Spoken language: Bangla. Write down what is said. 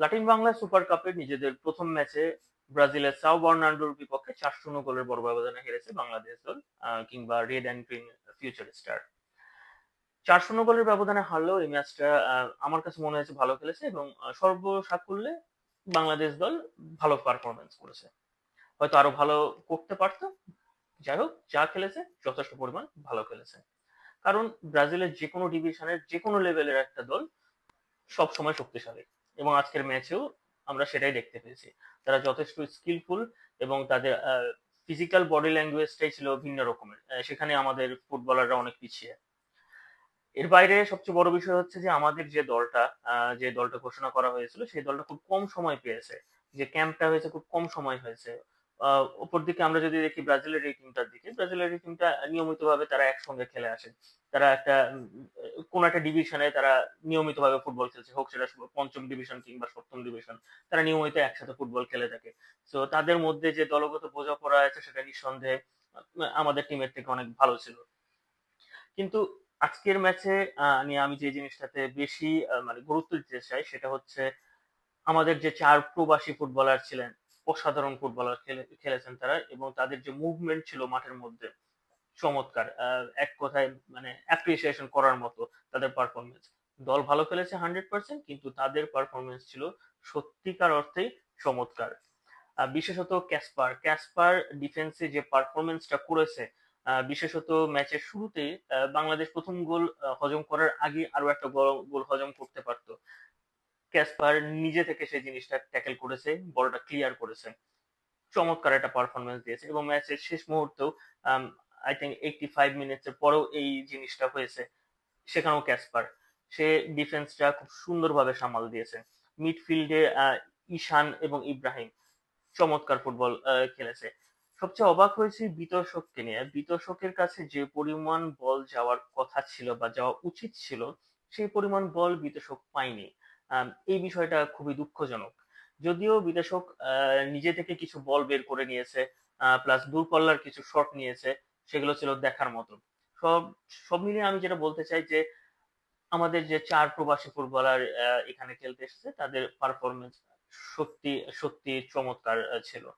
লাটিন বাংলা সুপার কাপে নিজেদের প্রথম ম্যাচে ব্রাজিলের সাও বার্নার্ডোর বিপক্ষে চার শূন্য গোলের বড় ব্যবধানে হেরেছে বাংলাদেশ দল কিংবা red and green future star. চার শূন্য গোলের ব্যবধানে হারলেও এই ম্যাচটা আমার কাছে মনে হয়েছে ভালো খেলেছে এবং সর্বসাকুল্যে বাংলাদেশ দল ভালো পারফরমেন্স করেছে। হয়তো আরও ভালো করতে পারতো। যাই হোক, যা খেলেছে, যথেষ্ট পরিমাণ ভালো খেলেছে। কারণ ব্রাজিলের যে কোনো ডিভিশনের যে কোনো লেভেলের একটা দল সব সময় শক্তিশালী। এবং আজকের ম্যাচেও আমরা সেটাই দেখতে পেয়েছি। তারা যথেষ্ট স্কিলফুল এবং তাদের ফিজিক্যাল বডি ল্যাঙ্গুয়েজটাই ছিল ভিন্ন রকমের। সেখানে আমাদের ফুটবলাররা অনেক পিছিয়ে। এর বাইরে সবচেয়ে বড় বিষয় হচ্ছে যে আমাদের যে দলটা যে দলটা ঘোষণা করা হয়েছিল, সেই দলটা খুব কম সময় পেয়েছে। যে ক্যাম্পটা হয়েছে, খুব কম সময় হয়েছে। উপর দিকে আমরা যদি দেখি ব্রাজিলের এই টিমটার দিকে, ব্রাজিলের এই টিমটা নিয়মিতভাবে তারা একসঙ্গে খেলে আসে। তারা একটা কোন একটা ডিভিশনে তারা নিয়মিতভাবে ফুটবল খেলছে, হোক সেটা পঞ্চম ডিভিশন কিংবা সপ্তম ডিভিশন তারা নিয়মিত একসাথে ফুটবল খেলে থাকে। তো তাদের মধ্যে যে দলগত বোঝাপড়া আছে সেটা নিঃসন্দেহে আমাদের টিমের থেকে অনেক ভালো ছিল। কিন্তু আজকের ম্যাচে আমি যে জিনিসটাতে বেশি মানে গুরুত্ব দিতে চাই সেটা হচ্ছে আমাদের যে চার প্রবাসী ফুটবলার ছিলেন অসাধারণ ফুটবলার খেলেছেন তারা এবং তাদের যে মুভমেন্ট ছিল মাঠের মধ্যে চমৎকার। এক কথায় মানে অ্যাপ্রিসিয়েশন করার মতো তাদের পারফরমেন্স দল ভালো খেলেছে হান্ড্রেড পার্সেন্ট কিন্তু তাদের পারফরমেন্স ছিল সত্যিকার অর্থেই চমৎকার। বিশেষত ক্যাসপার। ক্যাসপার ডিফেন্সে যে পারফরমেন্সটা করেছে বিশেষত ম্যাচের শুরুতে বাংলাদেশ প্রথম গোল হজম করার আগে আরও একটা গোল হজম করতে পারত। ক্যাসপার নিজে থেকে সেই জিনিসটা ট্যাকেল করেছে, বলটা ক্লিয়ার করেছে। চমৎকার একটা পারফরমেন্স দিয়েছে এবং ম্যাচের শেষ মুহূর্তেও I think eighty five minutes এর পরেও এই জিনিসটা হয়েছে সেখানেও ক্যাসপার। সে ডিফেন্সটা খুব সুন্দরভাবে সামাল দিয়েছে। মিডফিল্ডে ঈশান এবং ইব্রাহিম চমৎকার ফুটবল খেলেছে। সবচেয়ে অবাক হয়েছি বিতর্শককে নিয়ে। বিতর্শকের কাছে যে পরিমাণ বল যাওয়ার কথা ছিল বা যাওয়া উচিত ছিল, সেই পরিমাণ বল বিতর্শক পায়নি। এই বিষয়টা খুবই দুঃখজনক। যদিও বিদেশক নিজে থেকে কিছু বল বের করে নিয়েছে প্লাস দূরপাল্লার কিছু শট নিয়েছে, সেগুলো ছিল দেখার মতো। সব সব মিলিয়ে আমি যেটা বলতে চাই যে, আমাদের যে চার প্রবাসী ফুটবলার এখানে খেলতে এসেছে, তাদের পারফরমেন্স সত্যি সত্যি চমৎকার ছিল।